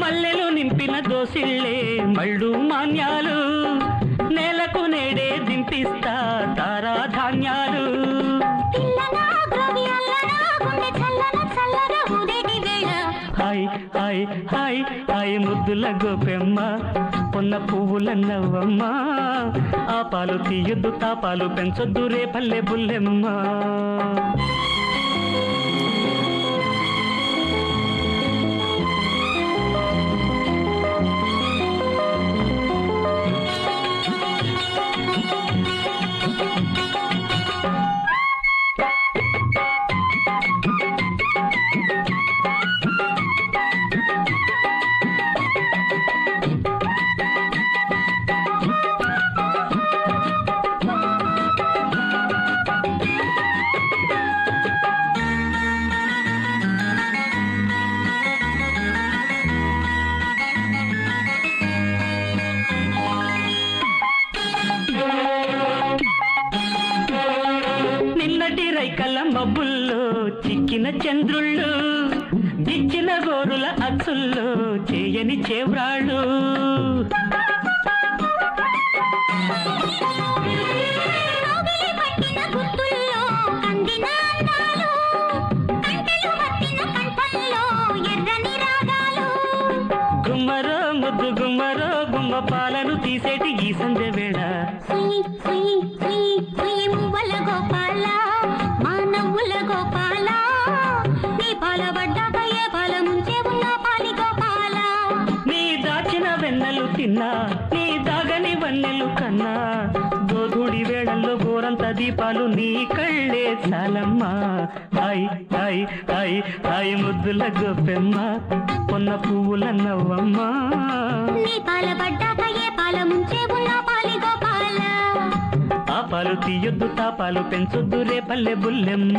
మల్లెలు నింపిన దోసిళ్ళే మళ్ళు మాన్యాలు నేలకు నేడే దింపిస్తా. హాయ్ హాయ్ హాయ్ హాయ్ ముద్దుల గోపెమ్మ పొన్న పువ్వుల నవ్వమ్మ ఆ పాలు తీయొద్దు తాపాలు పెంచొద్దు రే పల్లె బుల్లెమ్మ. చిక్కిన చంద్రుళ్ళు దిచ్చిన గోరుల అచ్చుల్లో చేయని చేవ్రాళ్ళు. ముద్దు గుమ్మరో గుమ్మ పాలను తీసేటి ఈ సంధ్య వేళ. తిన్నా. నీ దాగని వన్నెలు కన్నా. గోధుడి వేళల్లో గోరంత దీపాలు నీ కళ్ళే చాలమ్మా. హాయ్ హాయ్ హాయ్ హాయ్ ముద్దుల గోపెమ్మ పొన్న పువ్వుల నవ్వమ్మ. ఆ పాలు తీయొద్దు తాపాలు పెంచొద్దు రే పల్లె బుల్లెమ్మ.